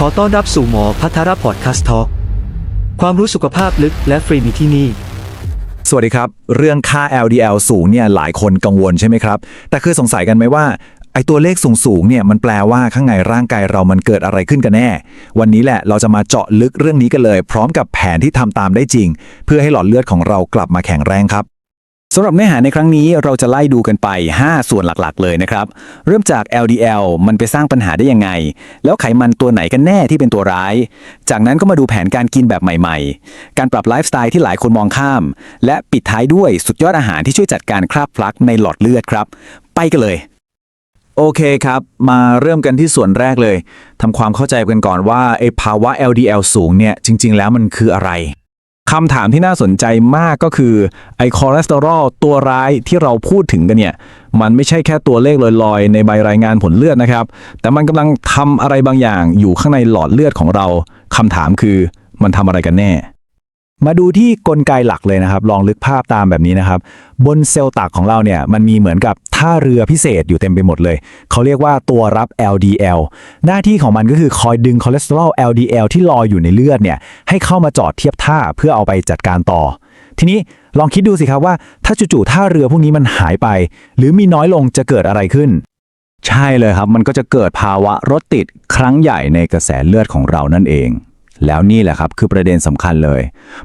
ขอต้อนรับสู่หมอพัทรพอดคาสต์ทอความรู้สุขภาพลึกและฟรีมีที่นี่ สวัสดีครับ เรื่องค่า LDL สูงเนี่ยหลายคนกังวลใช่ไหมครับ แต่คือสงสัยกันไหมว่าไอตัวเลขสูงสูงๆเนี่ยมันแปลว่าข้างในร่างกายเรามันเกิดอะไรขึ้นกันแน่ วันนี้แหละเราจะมาเจาะลึกเรื่องนี้กันเลย พร้อมกับแผนที่ทำตามได้จริง เพื่อให้หลอดเลือดของเรากลับมาแข็งแรงครับ สำหรับเนื้อหาในครั้งนี้เราจะไล่ดูกันไป 5 ส่วนหลักๆ เลยนะครับ เริ่มจาก LDL มันไปสร้างปัญหาได้ยังไง แล้วไขมันตัวไหนกันแน่ที่เป็นตัวร้าย จากนั้นก็มาดูแผนการกินแบบใหม่ๆ การปรับไลฟ์สไตล์ที่หลายคนมองข้าม และปิดท้ายด้วยสุดยอดอาหารที่ช่วยจัดการคราบพลักในหลอดเลือดครับ ไปกันเลย โอเคครับ มาเริ่มกันที่ส่วนแรกเลยทำความเข้าใจกันก่อนว่าไอภาวะ LDL สูงเนี่ยจริง ๆ แล้วมันคืออะไร คำถามที่น่าสนใจมากก็คือไอคอเลสเตอรอลตัวร้ายที่เราพูดถึงกันเนี่ย มันไม่ใช่แค่ตัวเลขลอยๆ ในใบรายงานผลเลือดนะครับ แต่มันกำลังทำอะไรบางอย่างอยู่ข้างในหลอดเลือดของเราคำถามคือมันทำอะไรกันแน่ มาดูที่กลไกหลักเลยนะครับ ลองลึกภาพตามแบบนี้นะครับ บนเซลล์ตักของเราเนี่ยมันมีเหมือนกับ ท่าเรือพิเศษอยู่เต็มไปหมดเลย เขาเรียกว่าตัวรับ LDL หน้าที่ของมันก็คือคอยดึงคอเลสเตอรอล LDL ที่ลอยอยู่ในเลือดเนี่ยให้เข้ามาจอดเทียบท่าเพื่อเอาไปจัดการต่อ ทีนี้ลองคิดดูสิครับว่าถ้าจู่ๆท่าเรือพวกนี้มันหายไป หรือมีน้อยลงจะเกิดอะไรขึ้นใช่เลยครับ มันก็จะเกิดภาวะรถติดครั้งใหญ่ในกระแสเลือดของเรานั่นเอง แล้วนี่แหละครับคือประเด็นสำคัญเลย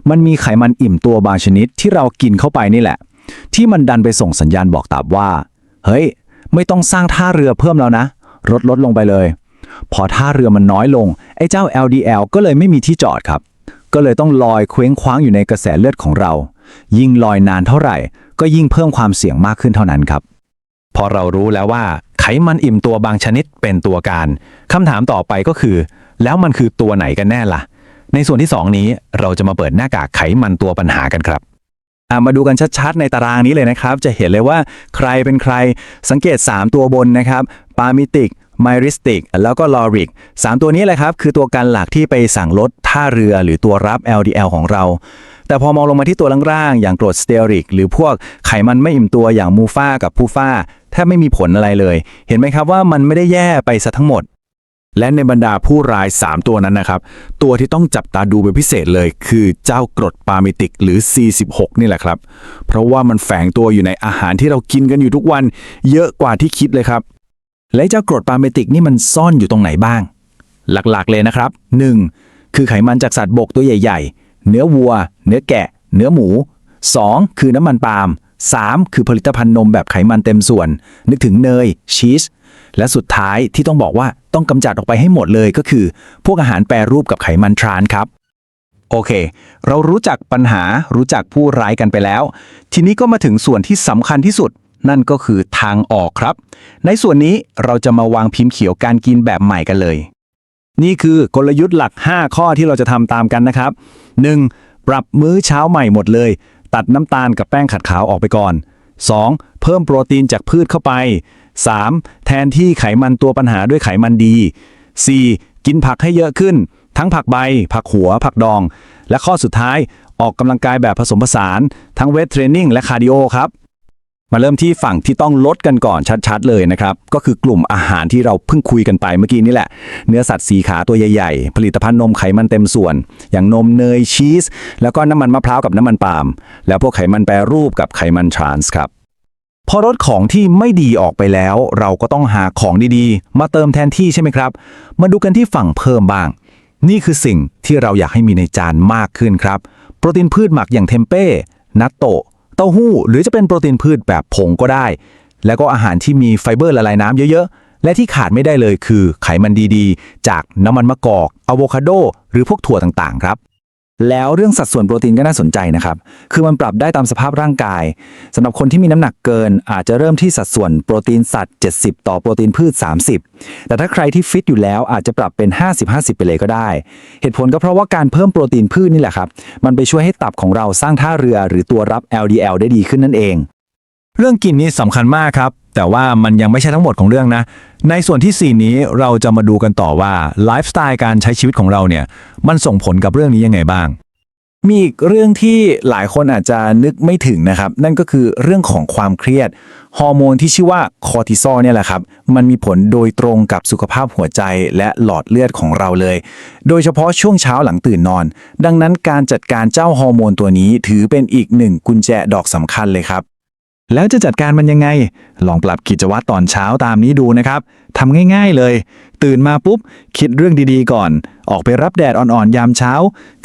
มันมีไขมันอิ่มตัวบางชนิดที่เรากินเข้าไปนี่แหละ ที่มันดันไปส่งสัญญาณบอกตับว่า เฮ้ย ไม่ต้องสร้างท่าเรือเพิ่มแล้วนะลดลดลงไปเลย พอท่าเรือมันน้อยลง ไอ้เจ้า LDL ก็เลยไม่มีที่จอดครับ ก็เลยต้องลอยเคว้งคว้างอยู่ในกระแสเลือดของเรา ยิ่งลอยนานเท่าไหร่ ก็ยิ่งเพิ่มความเสี่ยงมากขึ้นเท่านั้นครับ พอเรารู้แล้วว่าไขมันอิ่มตัวบางชนิดเป็นตัวการคำถามต่อไปก็คือ แล้วมันคือตัวไหนกันแน่ล่ะ ในส่วนที่ 2 นี้เราจะมาเปิดหน้ากากไขมันตัวปัญหากันครับ มาดูกันชัดๆ ในตารางนี้เลยนะครับ จะเห็นเลยว่าใครเป็นใครสังเกต 3 ตัวบนนะครับปามิติกไมริสติกแล้วก็ลอริก3ตัวนี้แหละครับ คือตัวการหลักที่ไปสั่งลดท่าเรือหรือตัวรับ LDL ของเรา แต่พอมองลงมาที่ตัวล่างๆ อย่างกรดสเตียริก หรือพวกไขมันไม่อิ่มตัวอย่างมูฟากับพูฟาแทบไม่มีผลอะไรเลย เห็นไหมครับว่ามันไม่ได้แย่ไปซะทั้งหมด และในบรรดาผู้ร้าย 3 ตัวนั้นนะครับ ตัวที่ต้องจับตาดูเป็นพิเศษเลย คือเจ้ากรดปามิติกหรือ C16 นี่แหละครับ เพราะว่ามันแฝงตัวอยู่ในอาหารที่เรากินกันอยู่ทุกวัน เยอะกว่าที่คิดเลยครับ และเจ้ากรดปาเมติกนี่มันซ่อนอยู่ตรงไหนบ้าง หลักๆเลยนะครับ 1. คือไขมันจากสัตว์บกตัวใหญ่ ๆ เนื้อวัว เนื้อแกะ เนื้อหมู 2. คือน้ำมันปาล์ม 3. คือผลิตภัณฑ์นมแบบไขมันเต็มส่วน นึกถึงเนย ชีส และสุดท้ายที่ต้องบอกว่าต้องกำจัดออกไปให้หมดเลยก็คือ พวกอาหารแปรรูปกับไขมันทรานครับ โอเค เรารู้จักปัญหารู้จักผู้ร้ายกันไปแล้ว ทีนี้ก็มาถึงส่วนที่สำคัญที่สุด นั่นก็คือทางออกครับ ในส่วนนี้เราจะมาวางพิมพ์เขียวการกินแบบใหม่กันเลย นี่คือกลยุทธ์หลัก 5 ข้อที่เราจะทำตามกันนะครับ 1. ปรับมื้อเช้าใหม่หมดเลย ตัดน้ำตาลกับแป้งขัดขาวออกไปก่อน 2. เพิ่มโปรตีนจากพืชเข้าไป 3. แทนที่ไขมันตัวปัญหาด้วยไขมันดี 4. กินผักให้เยอะขึ้น ทั้งผักใบ ผักหัว ผักดอง และข้อสุดท้ายออกกำลังกายแบบผสมผสาน ทั้งเวทเทรนนิ่งและคาร์ดิโอครับ มาเริ่มที่ฝั่งที่ต้องลดกันก่อนชัดๆ เลยนะครับ ก็คือกลุ่มอาหารที่เราเพิ่งคุยกันไปเมื่อกี้นี่แหละ เนื้อสัตว์สีขาตัวใหญ่ๆ ผลิตภัณฑ์นมไขมันเต็มส่วน อย่างนมเนยชีส แล้วก็น้ำมันมะพร้าวกับน้ำมันปาล์มแล้วพวกไขมันแปรรูปกับไขมันทรานส์ครับพอลดของที่ไม่ดีออกไปแล้ว เราก็ต้องหาของดีๆ มาเติมแทนที่ใช่ไหมครับ มาดูกันที่ฝั่งเพิ่มบ้าง นี่คือสิ่งที่เราอยากให้มีในจานมากขึ้นครับ โปรตีนพืชหมักอย่างเทมเป้นัตโตะ ต้าหู้ หรือจะเป็นโปรตีนพืชแบบผงก็ได้ แล้วก็อาหารที่มีไฟเบอร์ละลายน้ำเยอะๆ และที่ขาดไม่ได้เลยคือไขมันดีๆ จากน้ำมันมะกอกอะโวคาโด หรือพวกถั่วต่างๆ ครับ แล้วเรื่องสัดส่วนโปรตีนก็น่าสนใจนะครับ คือมันปรับได้ตามสภาพร่างกายสำหรับคนที่มีน้ำหนักเกิน อาจจะเริ่มที่สัดส่วนโปรตีนสัตว์ 70 ต่อโปรตีนพืช 30 แต่ถ้าใครที่ฟิตอยู่แล้วอาจจะปรับเป็น 50-50 ไปเลยก็ได้ เหตุผลก็เพราะว่าการเพิ่มโปรตีนพืชนี่แหละครับ มันไปช่วยให้ตับของเราสร้างท่าเรือหรือตัวรับ LDL ได้ดีขึ้นนั่นเอง เรื่องกินนี่สำคัญมากครับ แต่ว่ามันยังไม่ใช่ทั้งหมดของเรื่องนะ ในส่วนที่ 4 นี้เราจะมาดูกันต่อว่าไลฟ์สไตล์การใช้ชีวิตของเราเนี่ยมันส่งผลกับเรื่องนี้ยังไงบ้าง มีอีกเรื่องที่หลายคนอาจจะนึกไม่ถึงนะครับ นั่นก็คือเรื่องของความเครียด ฮอร์โมนที่ชื่อว่าคอร์ติซอลเนี่ยแหละครับ มันมีผลโดยตรงกับสุขภาพหัวใจและหลอดเลือดของเราเลย โดยเฉพาะช่วงเช้าหลังตื่นนอน ดังนั้นการจัดการเจ้าฮอร์โมนตัวนี้ถือเป็นอีกหนึ่งกุญแจดอกสำคัญเลยครับ แล้วจะจัดการมันยังไง ลองปรับกิจวัตรตอนเช้าตามนี้ดูนะครับ ทำง่ายๆเลย ตื่นมาปุ๊บ คิดเรื่องดีๆก่อน ออกไปรับแดดอ่อนๆ ยามเช้า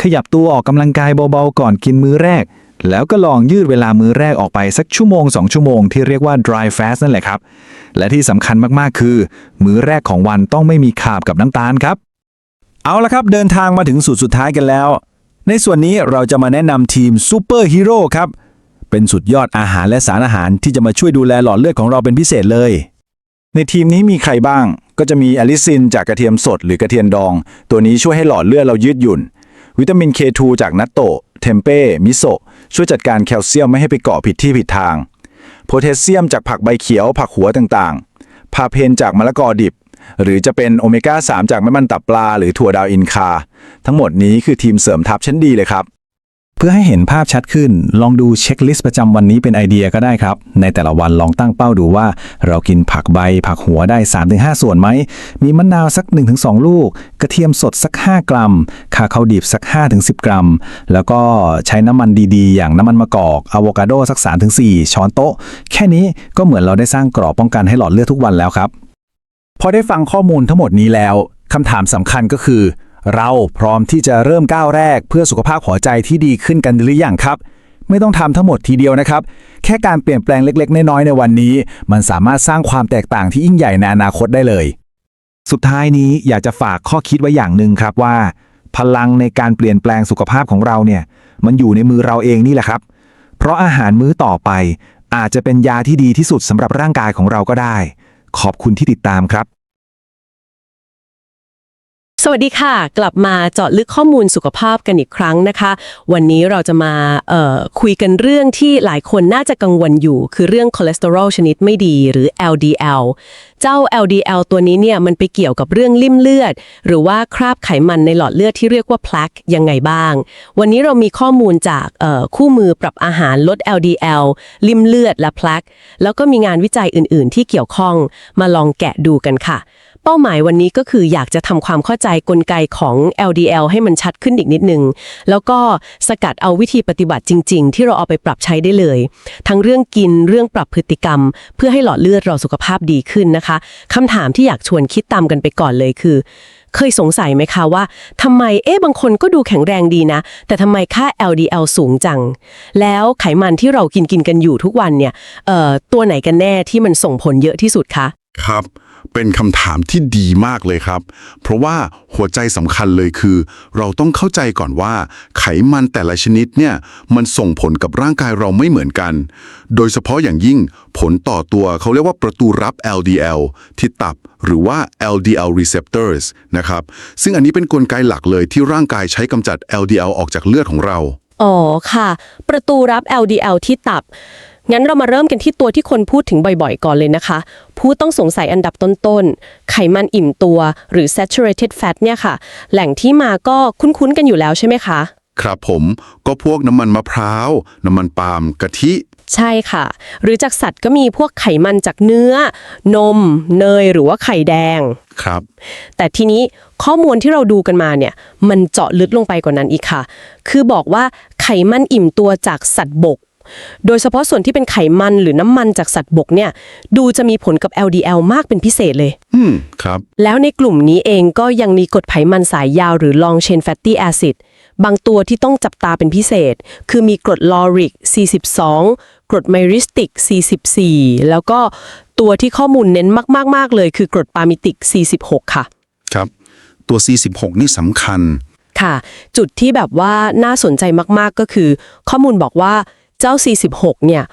ขยับตัวออกกำลังกายเบาๆ ก่อนกินมื้อแรก แล้วก็ลองยืดเวลามื้อแรกออกไปสักชั่วโมง 2 ชั่วโมงที่เรียกว่า dry fast นั่นแหละครับ และที่สำคัญมากๆ คือ มื้อแรกของวันต้องไม่มีคาร์บกับน้ำตาลครับ เอาละครับ เดินทางมาถึงสุดสุดท้ายกันแล้ว ในส่วนนี้เราจะมาแนะนำทีมซูเปอร์ฮีโร่ครับ เป็นสุดยอดอาหารและสารอาหารที่จะมาช่วยดูแลหลอดเลือดของเราเป็นพิเศษเลย ในทีมนี้มีใครบ้าง ก็จะมีอลิซินจากกระเทียมสดหรือกระเทียมดอง ตัวนี้ช่วยให้หลอดเลือดเรายืดหยุ่น วิตามิน K2 จากนัตโตะเทมเป้ มิโซะช่วยจัดการแคลเซียมไม่ให้ไปเกาะผิดที่ผิดทาง โพแทสเซียมจากผักใบเขียว ผักหัวต่างๆ พาเพนจากมะละกอดิบ หรือจะเป็นโอเมก้า 3 จากแม่มันตับปลา หรือถั่วดาวอินคา ทั้งหมดนี้คือทีมเสริมทัพชั้นดีเลยครับ เพื่อให้เห็นภาพชัดขึ้น ลองดูเช็คลิสต์ประจำวันนี้เป็นไอเดียก็ได้ครับ ในแต่ละวันลองตั้งเป้าดูว่า เรากินผักใบ ผักหัวได้ 3-5 ส่วนไหม มีมะนาวสัก 1-2 ลูก กระเทียมสดสัก 5 กรัมคาคาดิบสัก 5-10 กรัม แล้วก็ใช้น้ำมันดีๆ อย่างน้ำมันมะกอกอะโวคาโดสัก 3-4 ช้อนโต๊ะ แค่นี้ก็เหมือนเราได้สร้างกรอบป้องกันให้หลอดเลือดทุกวันแล้วครับ พอได้ฟังข้อมูลทั้งหมดนี้แล้วคำถามสำคัญก็คือ เราพร้อมที่จะเริ่มก้าวแรกเพื่อสุขภาพหัวใจที่ดีขึ้นกันหรือยังครับ ไม่ต้องทำทั้งหมดทีเดียวนะครับ แค่การเปลี่ยนแปลงเล็ก ๆ น้อยๆในวันนี้ มันสามารถสร้างความแตกต่างที่ยิ่งใหญ่ในอนาคตได้เลย สุดท้ายนี้อยากจะฝากข้อคิดไว้อย่างหนึ่งครับว่า พลังในการเปลี่ยนแปลงสุขภาพของเราเนี่ย มันอยู่ในมือเราเองนี่แหละครับ เพราะอาหารมื้อต่อไป อาจจะเป็นยาที่ดีที่สุดสำหรับร่างกายของเราก็ได้ ขอบคุณที่ติดตามครับ สวัสดีค่ะ กลับมาเจาะลึกข้อมูลสุขภาพกันอีกครั้งนะคะ วันนี้เราจะมาคุยกันเรื่องที่หลายคนน่าจะกังวลอยู่ คือเรื่องคอเลสเตอรอลชนิดไม่ดีหรือ LDL เจ้า LDL ตัวนี้เนี่ยมันไปเกี่ยวกับเรื่องลิ่มเลือด หรือว่าคราบไขมันในหลอดเลือดที่เรียกว่า plaque ยังไงบ้าง วันนี้เรามีข้อมูลจากคู่มือปรับอาหารลด LDL ลิ่มเลือดและ plaque แล้วก็มีงานวิจัยอื่น ๆ ที่เกี่ยวข้องมาลองแกะดูกันค่ะ เป้าหมายวันนี้ก็คืออยากจะทำความเข้าใจกลไกของ LDL ให้มันชัดขึ้นอีกนิดนึง แล้วก็สกัดเอาวิธีปฏิบัติจริง ๆ ที่เราเอาไปปรับใช้ได้เลย ทั้งเรื่องกินเรื่องปรับพฤติกรรม เพื่อให้หลอดเลือดเราสุขภาพดีขึ้นนะคะคำถามที่อยากชวนคิดตามกันไปก่อนเลยคือ เคยสงสัยไหมคะว่าทำไมเอ๊ะบางคนก็ดูแข็งแรงดีนะ แต่ทำไมค่า LDL สูงจัง แล้วไขมันที่เรากินกินกันอยู่ทุกวันเนี่ยเอ่อตัวไหนกันแน่ที่มันส่งผลเยอะที่สุดคะครับ เป็นคำถามที่ดีมากเลยครับ เพราะว่าหัวใจสำคัญเลยคือ เราต้องเข้าใจก่อนว่า ไขมันแต่ละชนิดเนี่ยมันส่งผลกับร่างกายเราไม่เหมือนกัน โดยเฉพาะอย่างยิ่งผลต่อตัวเขาเรียกว่าประตูรับ LDL ที่ตับหรือว่า LDL receptors นะครับ ซึ่งอันนี้เป็นนกลไกหลักเลยที่ร่างกายใช้กำจัด LDL ออกจากเลือดของเรา อ๋อค่ะ ประตูรับ LDL ที่ตับ งั้นเรามาเริ่มกันที่ตัวที่คนพูดถึงบ่อยๆ ก่อนเลยนะคะ ผู้ต้องสงสัยอันดับต้นๆ ไขมันอิ่มตัวหรือ saturated fat เนี่ยค่ะ แหล่งที่มาก็คุ้นๆ กันอยู่แล้วใช่ไหมคะ ครับผมก็พวกน้ำมันมะพร้าว น้ำมันปาล์มกะทิ ใช่ค่ะ หรือจากสัตว์ก็มีพวกไขมันจากเนื้อ นม เนย หรือว่าไข่แดง ครับ แต่ทีนี้ข้อมูลที่เราดูกันมาเนี่ย มันเจาะลึกลงไปกว่านั้นอีกค่ะ คือบอกว่าไขมันอิ่มตัวจากสัตว์บก โดยเฉพาะส่วนที่เป็นไขมันหรือน้ำมันจากสัตว์บกเนี่ยดูจะมีผลกับ LDL มากเป็นพิเศษเลย อืม ครับ แล้วในกลุ่มนี้เองก็ยังมีกรดไขมันสายยาวหรือ long chain fatty acid บางตัวที่ต้องจับตาเป็นพิเศษ คือมีกรดลอริก 42 กรดไมริสติก 44 แล้วก็ตัวที่ข้อมูลเน้นมากๆ ๆ เลยคือกรดปามิติก 46 ค่ะ ครับ ตัว 46 นี่สำคัญ ค่ะ จุดที่แบบว่าน่าสนใจมากๆก็คือ ข้อมูลบอกว่า เจ้า 46 เนี่ย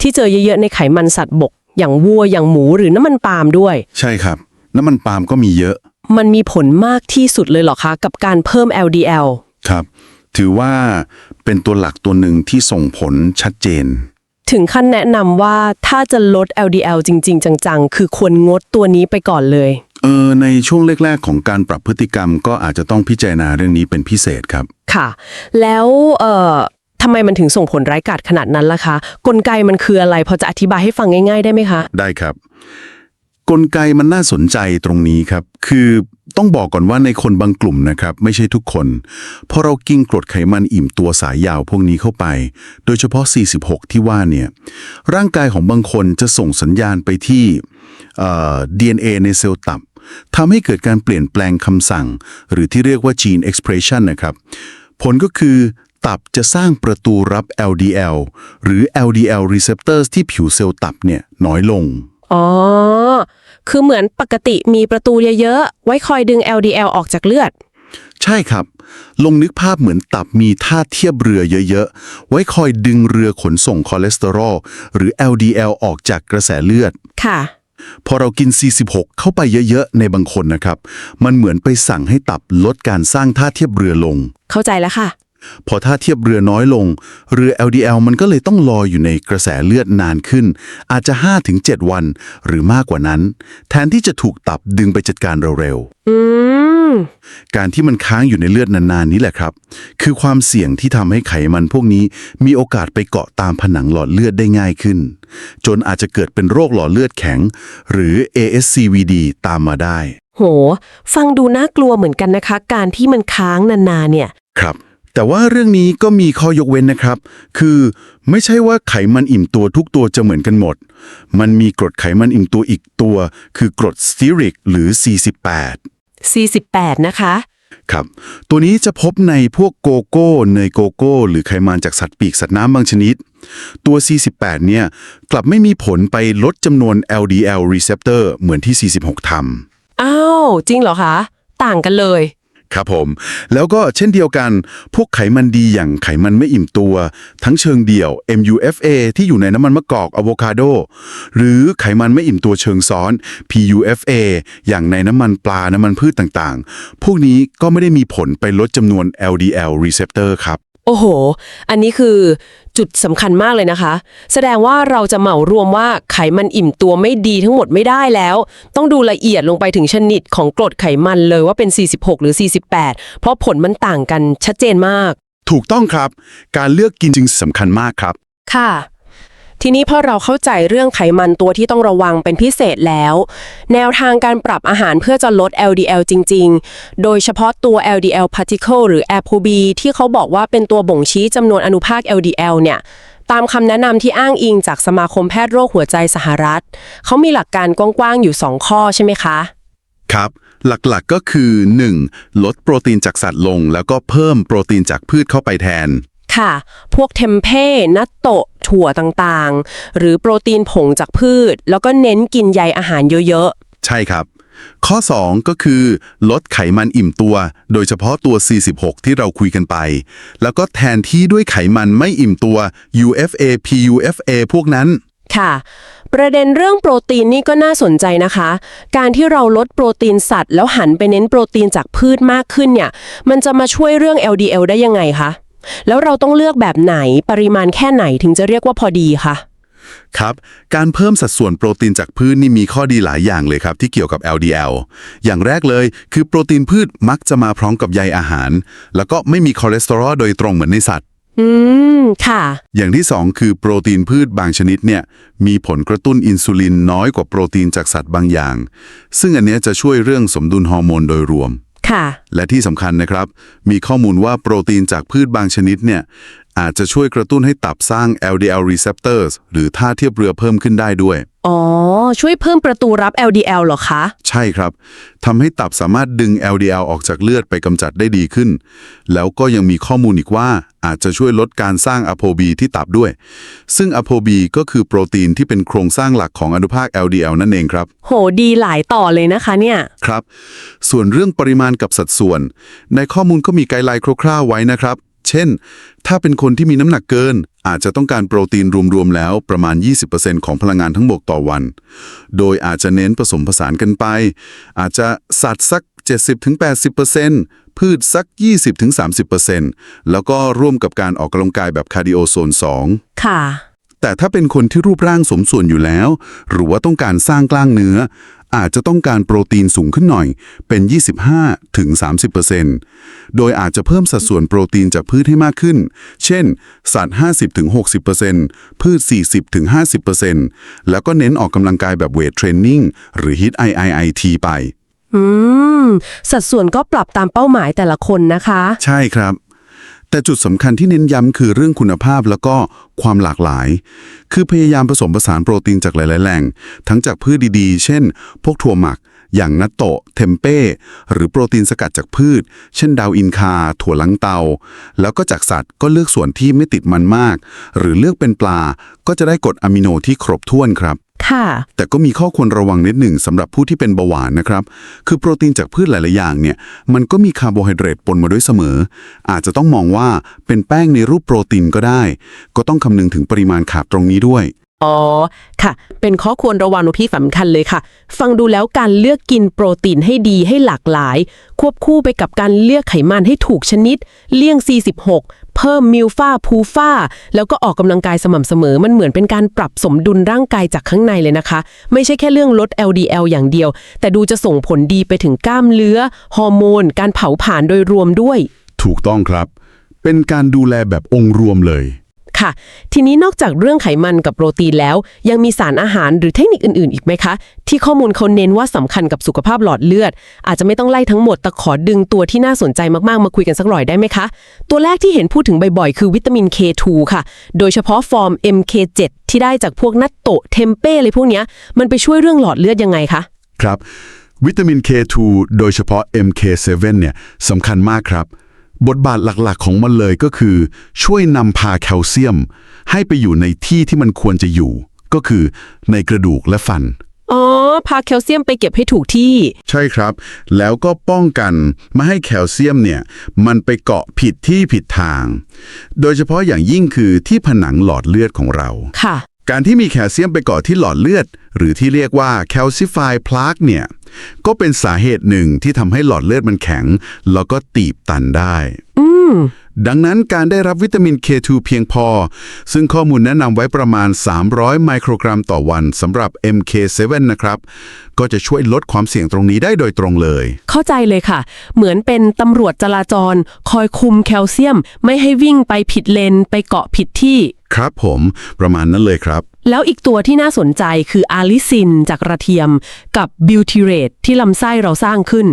ที่เจอเยอะๆในไขมันสัตว์บก อย่างวัวอย่างหมูหรือน้ำมันปาล์มด้วย ใช่ครับ น้ำมันปาล์มก็มีเยอะมันมีผลมากที่สุดเลยเหรอคะ กับการเพิ่ม LDL ครับ ถือว่าเป็นตัวหลักตัวหนึ่งที่ส่งผลชัดเจน ถึงขั้นแนะนำว่าถ้าจะลด LDL จริง ๆ จังๆ คือควรงดตัวนี้ไปก่อนเลย เออในช่วงแรก ๆ ของการปรับพฤติกรรมก็อาจจะต้องพิจารณาเรื่องนี้เป็นพิเศษครับ ค่ะ แล้วเอ่อ ทำไมมันถึงส่งผลร้ายกาจขนาดนั้นล่ะคะ กลไกมันคืออะไร พอจะอธิบายให้ฟังง่าย ๆ ได้ไหมคะ ได้ครับ กลไกมันน่าสนใจตรงนี้ครับ คือต้องบอกก่อนว่าในคนบางกลุ่มนะครับ ไม่ใช่ทุกคน พอเรากินกรดไขมันอิ่มตัวสายยาวพวกนี้เข้าไป โดยเฉพาะ 46 ที่ว่าเนี่ย ร่างกายของบางคนจะส่งสัญญาณไปที่เอ่อ DNA ในเซลล์ตับทำให้เกิดการเปลี่ยนแปลงคำสั่ง หรือที่เรียกว่า gene expression นะครับ ผลก็คือ ตับจะสร้างประตูรับ LDL หรือ LDL receptors ที่ผิวเซลล์ตับเนี่ยน้อยลง อ๋อ คือเหมือนปกติมีประตูเยอะๆ ไว้คอยดึง LDL ออกจากเลือด ใช่ครับ ลงนึกภาพเหมือนตับมีท่าเทียบเรือเยอะๆ ไว้คอยดึงเรือขนส่งคอเลสเตอรอลหรือ LDL ออกจากกระแสเลือด ค่ะ พอเรากิน46เข้าไปเยอะๆ ในบางคนนะครับ มันเหมือนไปสั่งให้ตับลดการสร้างท่าเทียบเรือลง เข้าใจแล้วค่ะ พอท่าเทียบเรือน้อยลง เรือ LDL มันก็เลยต้องลอยอยู่ในกระแสเลือดนานขึ้น อาจจะ 5-7 วัน หรือมากกว่านั้น แทนที่จะถูกตับดึงไปจัดการเร็วๆอืมการที่มันค้างอยู่ในเลือดนานๆนี้แหละครับ คือความเสี่ยงที่ทำให้ไขมันพวกนี้ มีโอกาสไปเกาะตามผนังหลอดเลือดได้ง่ายขึ้น จนอาจจะเกิดเป็นโรคหลอดเลือดแข็ง หรือ ASCVD ตามมาได้ โห ฟังดูน่ากลัวเหมือนกันนะคะ การที่มันค้างนานๆเนี่ย ครับ แต่ว่าเรื่องนี้ก็มีข้อยกเว้นนะครับ คือไม่ใช่ว่าไขมันอิ่มตัวทุกตัวจะเหมือนกันหมด มันมีกรดไขมันอิ่มตัวอีกตัว คือกรดสเตียริกหรือ 48 48 นะคะ ครับ ตัวนี้จะพบในพวกโกโก้เนยโกโก้ หรือไขมันจากสัตว์ปีกสัตว์น้ำบางชนิด ตัว 48 เนี่ย กลับไม่มีผลไปลดจำนวน LDL receptor เหมือนที่ 46ทำอ้าว จริงเหรอคะ ต่างกันเลย ครับผม แล้วก็เช่นเดียวกัน พวกไขมันดีอย่างไขมันไม่อิ่มตัว ทั้งเชิงเดี่ยว MUFA ที่อยู่ในน้ำมันมะกอกอะโวคาโด หรือไขมันไม่อิ่มตัวเชิงซ้อน PUFA อย่างในน้ำมันปลาน้ำมันพืชต่างๆ พวกนี้ก็ไม่ได้มีผลไปลดจำนวน LDL receptor ครับ โอ้โห อันนี้คือ จุดสำคัญมากเลยนะคะ แสดงว่าเราจะเหมารวมว่าไขมันอิ่มตัวไม่ดีทั้งหมดไม่ได้แล้ว ต้องดูละเอียดลงไปถึงชนิดของกรดไขมันเลยว่าเป็น 46 หรือ 48 เพราะผลมันต่างกันชัดเจนมาก ถูกต้องครับ การเลือกกินจึงสำคัญมากครับ ค่ะ ทีนี้พอเราเข้าใจเรื่องไขมันตัวที่ต้องระวังเป็นพิเศษแล้ว แนวทางการปรับอาหารเพื่อจะลด LDL จริง ๆ โดยเฉพาะตัว LDL particle หรือ ApoB ที่เขาบอกว่าเป็นตัวบ่งชี้จำนวนอนุภาค LDL เนี่ยตามคำแนะนำที่อ้างอิงจากสมาคมแพทย์โรคหัวใจสหรัฐ เขามีหลักการกว้างๆอยู่ 2 ข้อใช่ไหมคะ ครับ หลักๆก็คือ 1. ลดโปรตีนจากสัตว์ลง แล้วก็เพิ่มโปรตีนจากพืชเข้าไปแทน ค่ะ พวกเทมเป้นัตโตะ ถั่วต่างๆ หรือโปรตีนผงจากพืช แล้วก็เน้นกินใยอาหารเยอะใช่ครับ ข้อ 2 ก็คือ ลดไขมันอิ่มตัว โดยเฉพาะตัว 46 ที่เราคุยกันไป แล้วก็แทนที่ด้วยไขมันไม่อิ่มตัว UFA PUFA พวกนั้นๆค่ะ ประเด็นเรื่องโปรตีนนี่ก็น่าสนใจนะคะ การที่เราลดโปรตีนสัตว์ แล้วหันไปเน้นโปรตีนจากพืชมากขึ้นเนี่ย มันจะมาช่วยเรื่อง LDL ได้ยังไงคะ แล้วเราต้องเลือกแบบไหนปริมาณแค่ไหนถึงจะเรียกว่าพอดีคะครับ การเพิ่มสัดส่วนโปรตีนจากพืชนี่มีข้อดีหลายอย่างเลยครับที่เกี่ยวกับ LDL อย่างแรกเลยคือโปรตีนพืชมักจะมาพร้อมกับใยอาหาร แล้วก็ไม่มีคอเลสเตอรอลโดยตรงเหมือนในสัตว์ อืม ค่ะ อย่างที่ 2 คือโปรตีนพืชบางชนิดเนี่ยมีผลกระตุ้นอินซูลินน้อยกว่าโปรตีนจากสัตว์บางอย่าง ซึ่งอันเนี้ยจะช่วยเรื่องสมดุลฮอร์โมนโดยรวม ค่ะ และที่สำคัญนะครับ มีข้อมูลว่าโปรตีนจากพืชบางชนิดเนี่ย อาจจะช่วยกระตุ้นให้ตับสร้าง LDL receptors หรือท่าเทียบเรือเพิ่มขึ้นได้ด้วย อ๋อ ช่วยเพิ่มประตูรับ LDL เหรอคะ ใช่ครับทำให้ตับสามารถดึง LDL ออกจากเลือดไปกำจัดได้ดีขึ้น แล้วก็ยังมีข้อมูลอีกว่าอาจจะช่วยลดการสร้าง ApoB ที่ตับด้วย ซึ่ง ApoB ก็คือโปรตีนที่เป็นโครงสร้างหลักของอนุภาค LDL นั่นเองครับ โหดีหลายต่อเลยนะคะเนี่ย ครับ ส่วนเรื่องปริมาณกับสัดส่วน ในข้อมูลก็มีไกด์ไลน์คร่าวๆไว้นะครับ เช่น ถ้าเป็นคนที่มีน้ำหนักเกิน อาจจะต้องการโปรตีนรวมๆแล้วประมาณ 20%ของพลังงานทั้งหมดต่อวัน โดยอาจจะเน้นผสมผสานกันไป อาจจะสัตว์สัก 70-80%พืชสัก 20-30%แล้วก็ร่วมกับการออกกำลังกายแบบคาร์ดิโอโซน 2 ค่ะแต่ถ้าเป็นคนที่รูปร่างสมส่วนอยู่แล้ว หรือว่าต้องการสร้างกล้ามเนื้อ อาจจะต้องการโปรตีนสูงขึ้นหน่อยเป็น 25ถึง30%โดยอาจจะเพิ่มสัดส่วนโปรตีนจากพืชให้มากขึ้น เช่น สัตว์ 50ถึง60%พืช 40ถึง50%แล้วก็เน้นออกกำลังกายแบบเวทเทรนนิ่งหรือ HIIT IIT ไป อืม สัดส่วนก็ปรับตามเป้าหมายแต่ละคนนะคะ ใช่ครับ แต่จุดสำคัญที่เน้นย้ำคือเรื่องคุณภาพแล้วก็ความหลากหลาย คือพยายามผสมผสานโปรตีนจากหลาย ๆ แหล่ง ทั้งจากพืชดีๆ เช่น พวกถั่วหมัก อย่างนัตโตะเทมเป้หรือโปรตีนสกัดจากพืช เช่นดาวอินคา ถั่วลังเตา แล้วก็จากสัตว์ก็เลือกส่วนที่ไม่ติดมันมาก หรือเลือกเป็นปลา ก็จะได้กรดอะมิโนที่ครบถ้วนครับค่ะแต่ก็มีข้อควรระวังนิดหนึ่งสำหรับผู้ที่เป็นเบาหวานนะครับ คือโปรตีนจากพืชหลาย ๆ อย่างเนี่ย มันก็มีคาร์โบไฮเดรตปนมาด้วยเสมอ อาจจะต้องมองว่าเป็นแป้งในรูปโปรตีนก็ได้ ก็ต้องคำนึงถึงปริมาณขาดตรงนี้ด้วย อ๋อ ค่ะ เป็นข้อควรระวังที่สำคัญเลยค่ะ ฟังดูแล้วการเลือกกินโปรตีนให้ดีให้หลากหลาย ควบคู่ไปกับการเลือกไขมันให้ถูกชนิด เลี่ยง 46 เพิ่มมิลฟาพูฟาแล้วก็ออกกำลังกายสม่ำเสมอ มันเหมือนเป็นการปรับสมดุลร่างกายจากข้างในเลยนะคะ ไม่ใช่แค่เรื่องลด LDL อย่างเดียว แต่ดูจะส่งผลดีไปถึงกล้ามเนื้อ ฮอร์โมน การเผาผลาญโดยรวมด้วย ถูกต้องครับ เป็นการดูแลแบบองค์รวมเลย ค่ะ ทีนี้นอกจากเรื่องไขมันกับโปรตีนแล้ว ยังมีสารอาหารหรือเทคนิคอื่นๆ อีกไหมคะ ที่ข้อมูลเขาเน้นว่าสำคัญกับสุขภาพหลอดเลือด อาจจะไม่ต้องไล่ทั้งหมด แต่ขอดึงตัวที่น่าสนใจมากๆ มาคุยกันสักหน่อยได้ไหมคะ ตัวแรกที่เห็นพูดถึงบ่อยๆ คือวิตามิน K2 ค่ะ โดยเฉพาะฟอร์ม MK7 ที่ได้จากพวกนัตโตะเทมเป้อะไรพวกเนี้ยมันไปช่วยเรื่องหลอดเลือดยังไงคะครับวิตามิน K2 โดยเฉพาะ MK7 เนี่ยสำคัญมากครับ บทบาทหลักๆของมันเลยก็คือ ช่วยนำพาแคลเซียม ให้ไปอยู่ในที่ที่มันควรจะอยู่ ก็คือในกระดูกและฟัน อ๋อ พาแคลเซียมไปเก็บให้ถูกที่ ใช่ครับ แล้วก็ป้องกันไม่ให้แคลเซียมเนี่ย มันไปเกาะผิดที่ผิดทาง โดยเฉพาะอย่างยิ่งคือที่ผนังหลอดเลือดของเรา ค่ะ การที่มีแคลเซียมไปเกาะที่หลอดเลือด หรือที่เรียกว่าแคลซิฟายพลากเนี่ยก็เป็นสาเหตุหนึ่งที่ทำให้หลอดเลือดมันแข็ง แล้วก็ตีบตันได้อืมดังนั้นการได้รับวิตามิน K2 เพียงพอ ซึ่งข้อมูลแนะนำไว้ประมาณ 300 ไมโครกรัมต่อวันสำหรับ MK7 นะครับ ก็จะช่วยลดความเสี่ยงตรงนี้ได้โดยตรงเลย เข้าใจเลยค่ะ เหมือนเป็นตำรวจจราจร คอยคุมแคลเซียม ไม่ให้วิ่งไปผิดเลน ไปเกาะผิดที่ ครับผมประมาณนั้นเลยครับ แล้วอีกตัวที่น่าสนใจคืออาลิซินจากกระเทียม กับบิวทิเรตที่ลำไส้เราสร้างขึ้น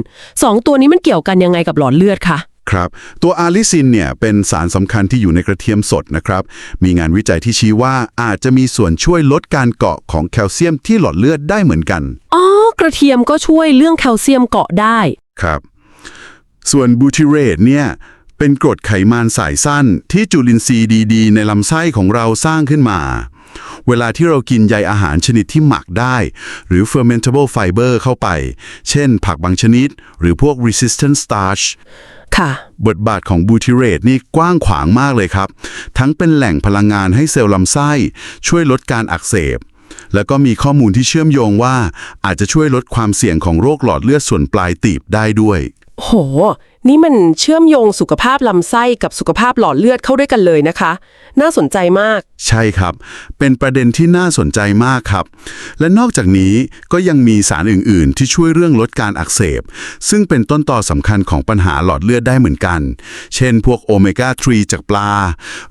สองตัวนี้มันเกี่ยวกันยังไงกับหลอดเลือดคะครับตัวอาลิซินเนี่ยเป็นสารสำคัญที่อยู่ในกระเทียมสดนะครับ มีงานวิจัยที่ชี้ว่าอาจจะมีส่วนช่วยลดการเกาะของแคลเซียมที่หลอดเลือดได้เหมือนกันอ๋อกระเทียมก็ช่วยเรื่องแคลเซียมเกาะได้ครับ ส่วนบูทิเรตเนี่ย เป็นกรดไขมันสายสั้นที่จุลินทรีย์ดีๆ ในลำไส้ของเราสร้างขึ้นมา เวลาที่เรากินใยอาหารชนิดที่หมักได้ หรือ fermentable fiber เข้าไป เช่นผักบางชนิด หรือพวก resistant starch ค่ะ บทบาทของบูทิเรตนี่กว้างขวางมากเลยครับ ทั้งเป็นแหล่งพลังงานให้เซลล์ลำไส้ ช่วยลดการอักเสบ แล้วก็มีข้อมูลที่เชื่อมโยงว่า อาจจะช่วยลดความเสี่ยงของโรคหลอดเลือดส่วนปลายตีบได้ด้วย โห นี่มันเชื่อมโยงสุขภาพลำไส้กับสุขภาพหลอดเลือดเข้าด้วยกันเลยนะคะ น่าสนใจมาก ใช่ครับ เป็นประเด็นที่น่าสนใจมากครับ และนอกจากนี้ก็ยังมีสารอื่น ๆ ที่ช่วยเรื่องลดการอักเสบ ซึ่งเป็นต้นต่อสำคัญของปัญหาหลอดเลือดได้เหมือนกัน เช่น พวกโอเมก้า 3 จากปลา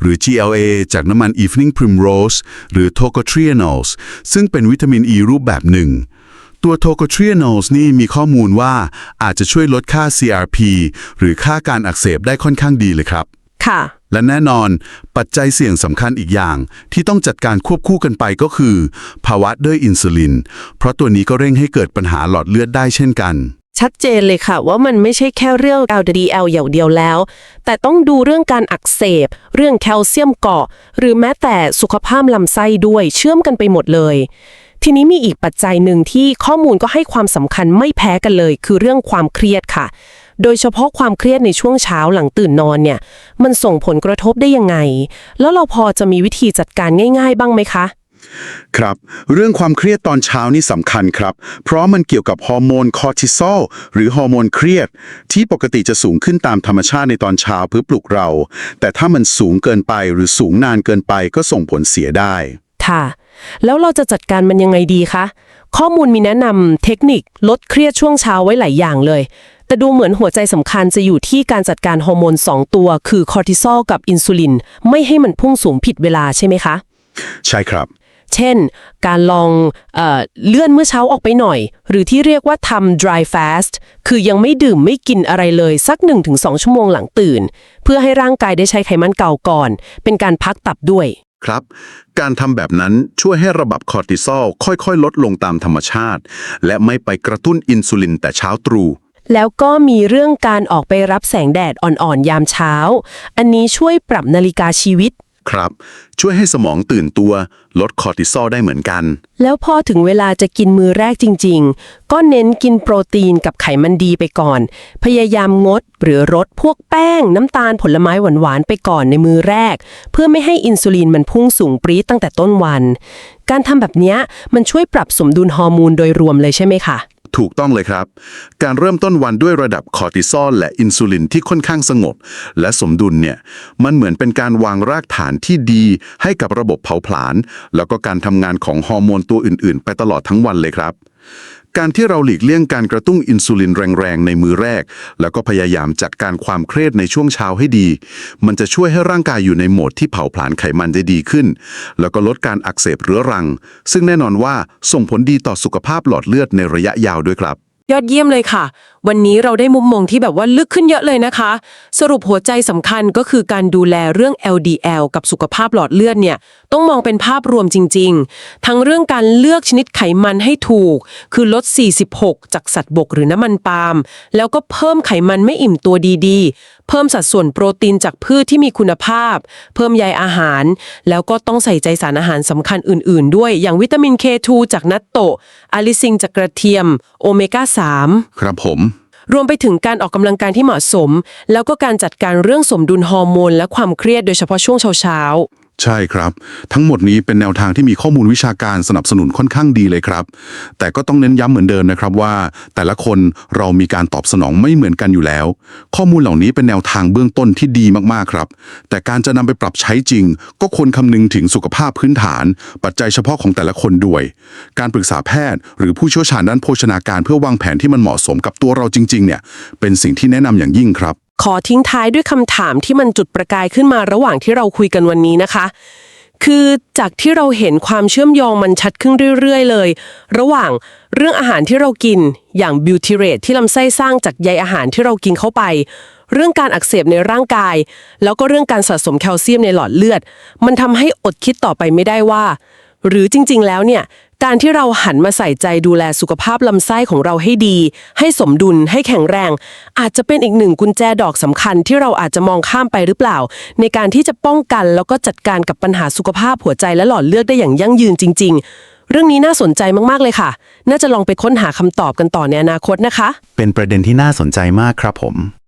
หรือ GLA จากน้ำมัน Evening Primrose หรือ Tocotrienols ซึ่งเป็นวิตามินอ e ีรูปแบบหนึ่ง ตัว Tocotrienols นี่มีข้อมูลว่าอาจจะช่วยลดค่า CRP หรือค่าการอักเสบได้ค่อนข้างดีเลยครับ ค่ะ และแน่นอน ปัจจัยเสี่ยงสำคัญอีกอย่าง ที่ต้องจัดการควบคู่กันไปก็คือ ภาวะด้วยอินซูลิน เพราะตัวนี้ก็เร่งให้เกิดปัญหาหลอดเลือดได้เช่นกัน ชัดเจนเลยค่ะ ว่ามันไม่ใช่แค่เรื่อง LDL อย่างเดียวแล้ว แต่ต้องดูเรื่องการอักเสบ เรื่องแคลเซียมเกาะ หรือแม้แต่สุขภาพลำไส้ด้วยเชื่อมกันไปหมดเลย ทีนี้มีอีกปัจจัยหนึ่งที่ข้อมูลก็ให้ความสำคัญไม่แพ้กันเลย คือเรื่องความเครียดค่ะ โดยเฉพาะความเครียดในช่วงเช้าหลังตื่นนอนเนี่ย มันส่งผลกระทบได้ยังไง แล้วเราพอจะมีวิธีจัดการง่าย ๆ บ้างไหมคะครับ เรื่องความเครียดตอนเช้านี่สำคัญครับ เพราะมันเกี่ยวกับฮอร์โมนคอร์ติซอลหรือฮอร์โมนเครียด ที่ปกติจะสูงขึ้นตามธรรมชาติในตอนเช้าเพื่อปลุกเรา แต่ถ้ามันสูงเกินไปหรือสูงนานเกินไปก็ส่งผลเสียได้ ค่ะ แล้วเราจะจัดการมันยังไงดีคะ ข้อมูลมีแนะนำเทคนิคลดเครียดช่วงเช้าไว้หลายอย่างเลย แต่ดูเหมือนหัวใจสำคัญจะอยู่ที่การจัดการฮอร์โมน 2 ตัว คือคอร์ติซอลกับอินซูลิน ไม่ให้มันพุ่งสูงผิดเวลาใช่ไหมคะ ใช่ครับ เช่น การลองเออเลื่อนเมื่อเช้าออกไปหน่อย หรือที่เรียกว่าทำ dry fast คือยังไม่ดื่มไม่กินอะไรเลยสัก 1-2 ชั่วโมงหลังตื่น เพื่อให้ร่างกายได้ใช้ไขมันเก่าก่อน เป็นการพักตับด้วย ครับ การทำแบบนั้นช่วยให้ระบบคอร์ติซอลค่อยๆ ลดลงตามธรรมชาติ และไม่ไปกระตุ้นอินซูลินแต่เช้าตรู่ แล้วก็มีเรื่องการออกไปรับแสงแดดอ่อนๆ ยามเช้า อันนี้ช่วยปรับนาฬิกาชีวิต ครับ ช่วยให้สมองตื่นตัวลดคอร์ติซอลได้เหมือนกัน แล้วพอถึงเวลาจะกินมือแรกจริง ๆ ก็เน้นกินโปรตีนกับไขมันดีไปก่อน พยายามงดหรือลดพวกแป้ง น้ำตาลผลไม้หวานๆไปก่อนในมือแรก เพื่อไม่ให้อินซูลินมันพุ่งสูงปรี๊ดตั้งแต่ต้นวัน การทำแบบนี้มันช่วยปรับสมดุลฮอร์โมนโดยรวมเลยใช่ไหมคะ ถูกต้องเลยครับ การเริ่มต้นวันด้วยระดับคอร์ติซอลและอินซูลินที่ค่อนข้างสงบ และสมดุลเนี่ย มันเหมือนเป็นการวางรากฐานที่ดีให้กับระบบเผาผลาญ แล้วก็การทำงานของฮอร์โมนตัวอื่น ๆ ไปตลอดทั้งวันเลยครับ การที่เราหลีกเลี่ยงการกระตุ้นอินซูลินแรงๆ ในมือแรก แล้วก็พยายามจัดการความเครียดในช่วงเช้าให้ดี มันจะช่วยให้ร่างกายอยู่ในโหมดที่เผาผลาญไขมันได้ดีขึ้น แล้วก็ลดการอักเสบเรื้อรัง ซึ่งแน่นอนว่าส่งผลดีต่อสุขภาพหลอดเลือดในระยะยาวด้วยครับ ยอดเยี่ยมเลยค่ะ วันนี้เราได้มุมมองที่แบบว่าลึกขึ้นเยอะเลยนะคะ สรุปหัวใจสำคัญก็คือการดูแลเรื่อง LDL กับสุขภาพหลอดเลือดเนี่ย ต้องมองเป็นภาพรวมจริง ๆ ทั้งเรื่องการเลือกชนิดไขมันให้ถูก คือลด 46 จากสัตว์บกหรือน้ำมันปาล์มแล้วก็เพิ่มไขมันไม่อิ่มตัวดีๆ เพิ่มสัดส่วนโปรตีนจากพืชที่มีคุณภาพ เพิ่มใยอาหาร แล้วก็ต้องใส่ใจสารอาหารสำคัญอื่น ๆ ด้วย อย่างวิตามิน K2 จากนัตโตะอาลิซิงจากกระเทียม โอเมก้า 3 ครับผม รวมไปถึงการออกกำลังกายที่เหมาะสม แล้วก็การจัดการเรื่องสมดุลฮอร์โมนและความเครียดโดยเฉพาะช่วงเช้า ใช่ครับ ทั้งหมดนี้เป็นแนวทางที่มีข้อมูลวิชาการสนับสนุนค่อนข้างดีเลยครับ แต่ก็ต้องเน้นย้ำเหมือนเดิมนะครับว่า แต่ละคนเรามีการตอบสนองไม่เหมือนกันอยู่แล้ว ข้อมูลเหล่านี้เป็นแนวทางเบื้องต้นที่ดีมากๆครับ แต่การจะนำไปปรับใช้จริง ก็ควรคำนึงถึงสุขภาพพื้นฐาน ปัจจัยเฉพาะของแต่ละคนด้วย การปรึกษาแพทย์ หรือผู้เชี่ยวชาญด้านโภชนาการเพื่อวางแผนที่มันเหมาะสมกับตัวเราจริงๆเนี่ยเป็นสิ่งที่แนะนำอย่างยิ่งครับ ขอทิ้งท้ายด้วยคำถามที่มันจุดประกายขึ้นมาระหว่างที่เราคุยกันวันนี้นะคะ คือจากที่เราเห็นความเชื่อมโยงมันชัดขึ้นเรื่อยๆ เลย ระหว่างเรื่องอาหารที่เรากินอย่างบิวทิเรตที่ลำไส้สร้างจากใยอาหารที่เรากินเข้าไป เรื่องการอักเสบในร่างกาย แล้วก็เรื่องการสะสมแคลเซียมในหลอดเลือด มันทำให้อดคิดต่อไปไม่ได้ว่า หรือจริง ๆ แล้วเนี่ย การที่เราหันมาใส่ใจดูแลสุขภาพลำไส้ของเราให้ดี ให้สมดุลให้แข็งแรง อาจจะเป็นอีกหนึ่งกุญแจดอกสำคัญที่เราอาจจะมองข้ามไปหรือเปล่า ในการที่จะป้องกันแล้วก็จัดการกับปัญหาสุขภาพหัวใจและหลอดเลือดได้อย่างยั่งยืนจริง ๆ เรื่องนี้น่าสนใจมากๆเลยค่ะ น่าจะลองไปค้นหาคำตอบกันต่อในอนาคตนะคะ เป็นประเด็นที่น่าสนใจมากครับผม